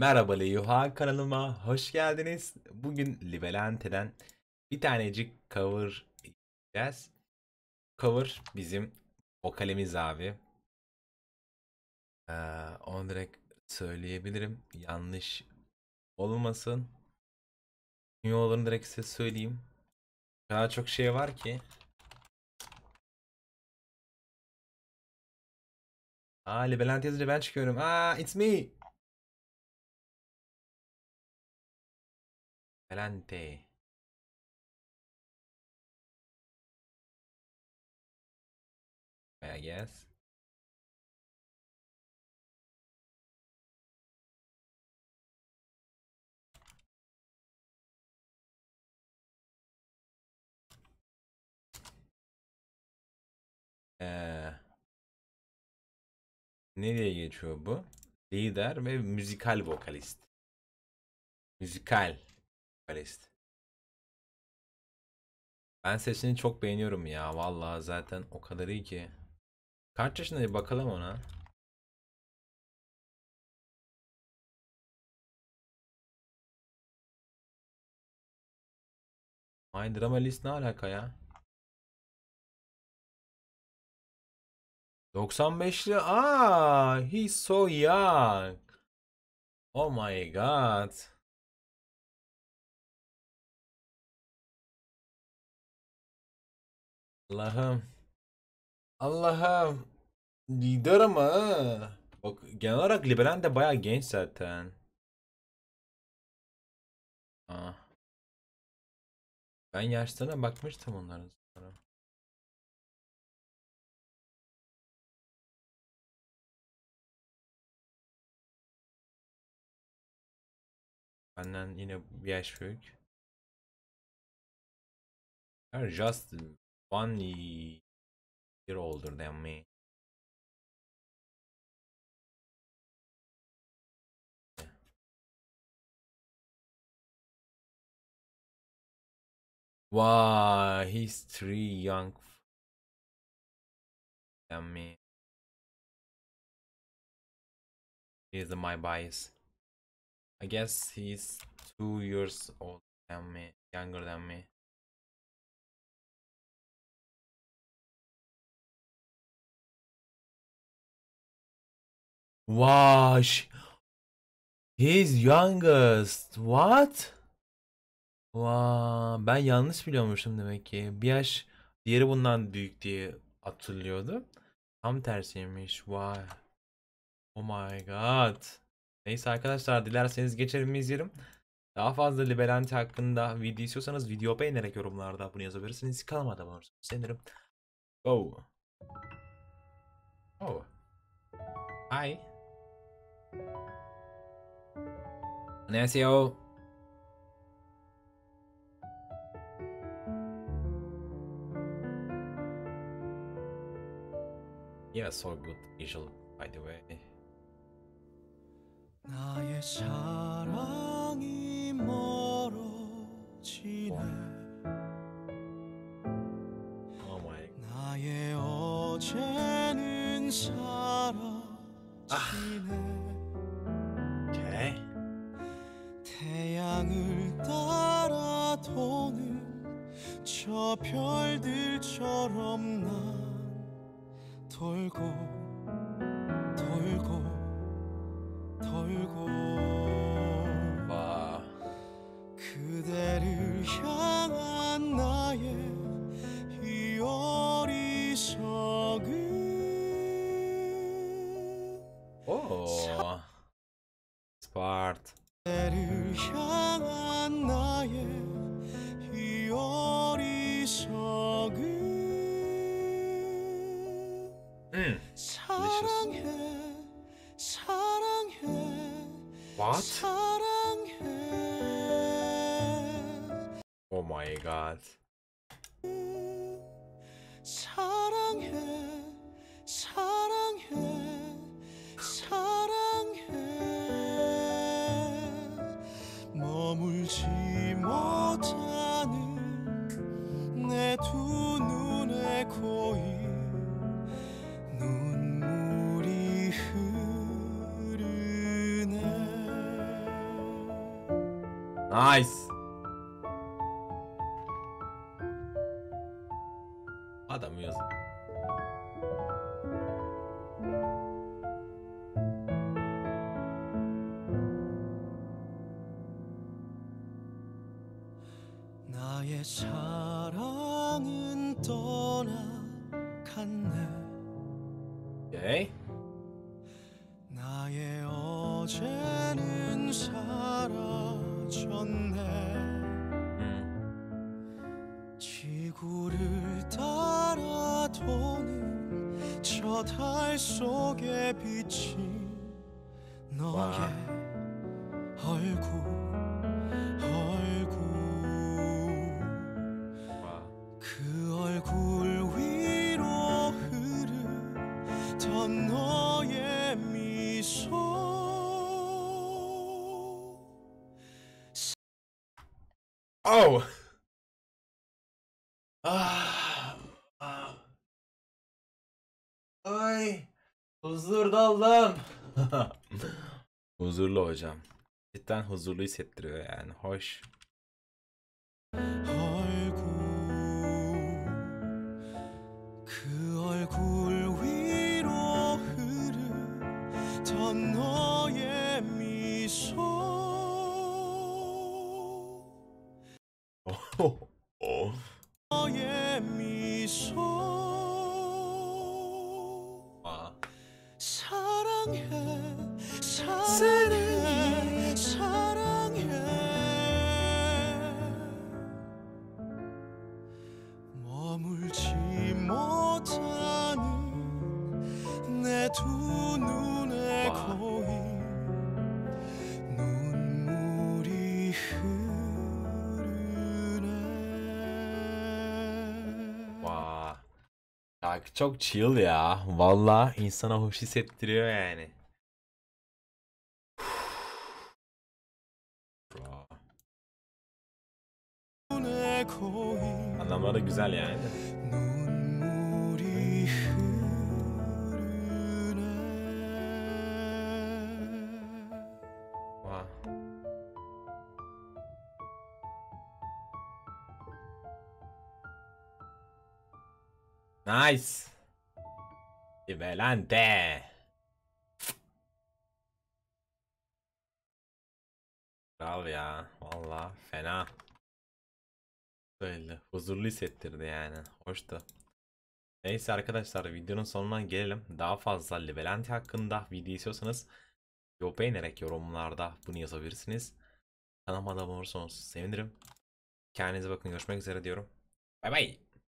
Merhaba Leyuha kanalıma hoş geldiniz. Bugün Libelente'den bir tanecik cover yapacağız. Cover bizim vokalimiz abi. Ee, onu direkt söyleyebilirim. Yanlış olmasın. Kim olduğunu direkt size söyleyeyim. Kadar çok şey var ki. Aa Libelente yazınca ben çıkıyorum. Aa it's me. Libelente. I guess. Ee, nereye geçiyor bu? Lider ve müzikal vokalist. Müzikal vokalist. Ben sesini çok beğeniyorum ya. Vallahi zaten o kadar iyi ki. Kaç yaşında bakalım ona. My Drama List ne alaka ya? 95'li. Aa, he's so young. Oh my god. Allah'ım. Allah'ım. Lider ama. Bak genel olarak Liberen de bayağı genç zaten. Aa. Ben yaşlarına bakmıştım onların sonra. Benden yine bir yaş büyük. They're just one year older than me. Wow, he's three young than me. He's my bias. I guess he's two years old than me, younger than me. Wow, he's youngest. What? Wow, ben yanlış biliyormuşum demek ki. Bir yaş diğeri bundan büyük diye hatırlıyordu. Tam tersiymiş. Vay. Oh my god. Neyse arkadaşlar dilerseniz geçelim izleyelim. Daha fazla Libelante hakkında video istiyorsanız video beğenerek yorumlarda bunu yazabilirsiniz. Kanalıma abone olursanız sevinirim. Go. Oh. Hi. 안녕하세요. Yeah, so good visual by the way. 나의 사랑이 멀 저 별들처럼 난 돌고 돌고 돌고 Wow. 그대를 향한 사랑해 사랑해 What? 사랑해 Oh my god. 사랑해 사랑해 사랑해 머물지 못하 Nice. Adam yazık. 나의 사랑은 떠나갔네 오케이. 나의 어제는 사 음. 지구를 따라 도는 저 달 속에 비친 Oh. Ah. ah. Ay. Huzur daldım. huzurlu hocam. Cidden huzurlu hissettiriyor yani. Hoş. Oh. Şarkı çok chill ya. Valla insana hoş hissettiriyor yani. Anlamları güzel yani. Nice. Ivelante. Kral ya. Valla fena. Böyle huzurlu hissettirdi yani. Hoştu. Neyse arkadaşlar videonun sonuna gelelim. Daha fazla Levelante hakkında video istiyorsanız video beğenerek yorumlarda bunu yazabilirsiniz. Kanalıma abone olursanız sevinirim. Kendinize bakın görüşmek üzere diyorum. Bay bay.